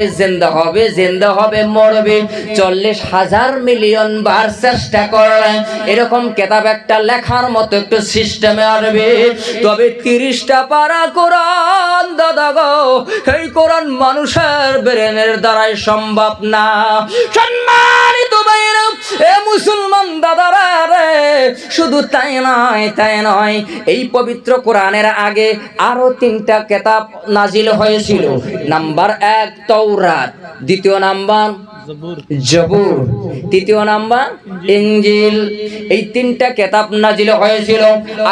জিন্দা হবে জিন্দা হবে, মরবে। চল্লিশ হাজার মিলিয়ন বার চেষ্টা এরকম কেতাব একটা লেখার মতো একটু সিস্টেমে আসবে। তবে তিরিশটা পারা কোরআন, দাদা গো কোরআন মানুষের ব্রেনের দ্বারাই সম্ভব না। সম্মানিত এ মুসলমান দাদারা রে, শুধু তাই নয় তাই নয়, এই পবিত্র কোরআনের আগে আরও তিনটা কেতাব নাজিল হয়েছিল। নাম্বার এক তৌরাত দ্বিতীয় নাম্বার জবুর। তৃতীয় নাম্বার ইঞ্জিল এই তিনটা কেতাব নাজিল হয়েছিল।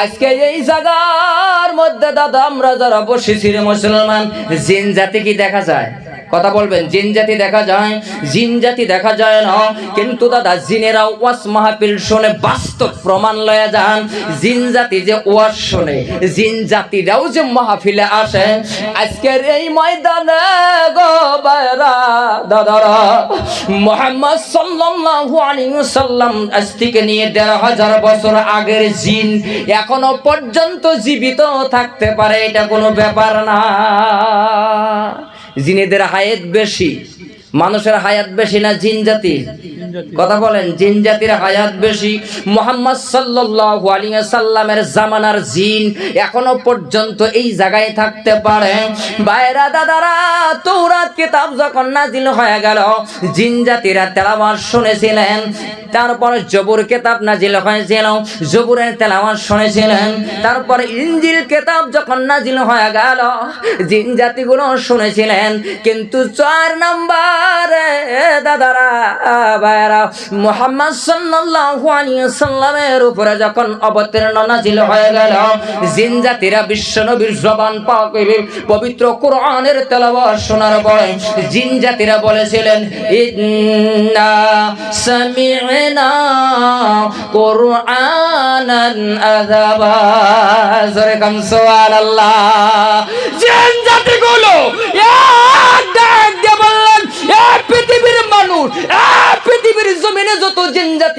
আজকে এই জায়গার মধ্যে দাদা আমরা যারা বসেছি মুসলমান জিন জাতি কি দেখা যায়? কথা বলবেন, জিন জাতি দেখা যায়, জিন জাতি দেখা যায় না। কিন্তু দাদা, জিনেরা ওয়াস মাহফিল শুনে বাস্তব প্রমাণ লয়ে যান। জিন জাতি যে ওয়াস শুনে, জিন জাতিরাও যে মাহফিলে আসে। আজকের এই ময়দানে গো বাইরা দাদারা, মোহাম্মদ সাল্লাল্লাহু আলাইহি ওয়াসাল্লাম আজ থেকে নিয়ে দেড় হাজার বছর আগের জিন এখনও পর্যন্ত জীবিত থাকতে পারে, এটা কোনো ব্যাপার না। জিনেদের হায়াত বেশি মানুষের হায়াত বেশি না জিন জাতি কথা বলেন জিন জাতির হায়াত বেশি। মোহাম্মদ সাল্লাল্লাহু আলাইহি সাল্লামের জামানার জিন এখনও পর্যন্ত এই জায়গায় থাকতে পারে। বাইরা দাদারা তৌরাত কিতাব যখন নাজিল হয়ে গেল জিন জাতিরা তেলাওয়াত শুনেছিলেন, তারপরে জবুর কেতাব নাজিল হয়েছিল, জবুরের তেলাওয়াত শুনেছিলেন, তারপরে ইঞ্জিল কেতাব যখন নাজিল হয়ে গেল জিন জাতিগুলো শুনেছিলেন, কিন্তু চার নাম্বারে, দাদারা ভাইরা মোহাম্মদ সাল্লাল্লাহু আলাইহি সাল্লামের উপরে যখন অবতীর্ণ নাজিল হয়ে গেল, জিন জাতিরা বিশ্ব নবীর জবান পাক পবিত্র কোরআনের তেলাওয়াত শোনার পরে জিন জাতিরা বলেছিলেন, ইন্না সামি'না কুরআনান আযাবা। জোরে কাম সুবহানাল্লাহ। জিন জাতিগুলো এক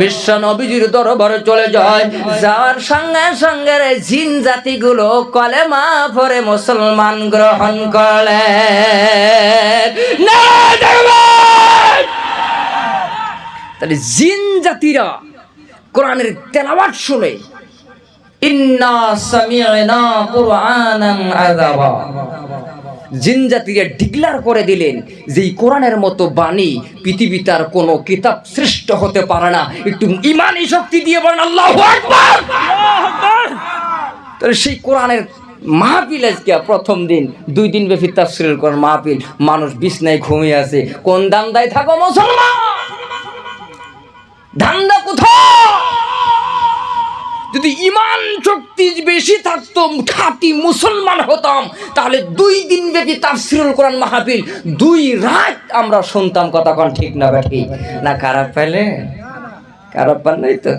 বিশ্ব নবীজির দরবারে চলে যায়। যার সঙ্গে সঙ্গে জিন জাতিগুলো কলেমা পরে মুসলমান গ্রহণ করলে। তাহলে জিন জাতিরা কোরআনের তেলাওয়াত শুনে, ইন্না সামি'না কুরআনান আযাবা। জিন জাতিরা ডিক্লার করে দিলেন। যে এই কোরআনের মতো বাণী পৃথিবীতে আর কোনো কিতাব সৃষ্ট হতে পারে না। একটু ইমানি শক্তি দিয়ে বলেন আল্লাহু তাহলে সেই কোরআনের মাহফিল আজকে প্রথম দিন। দুই দিন ব্যাপী তাফসিরের কোরআন মাহফিল। মানুষ বিছনায় ঘুমিয়ে আছে। কোন দান্দায় থাকো মুসলমান? ধান্দা যদি ইমান শক্তি বেশি থাকতো খাঁটি মুসলমান হতাম, তাহলে দুই দিন ব্যাপী তাফসিরুল কোরআন মাহাবিল দুই রাত আমরা শুনতাম, কথা কন ঠিক না ব্যাপী না, খারাপ পাইলে? খারাপ পান নাই তো?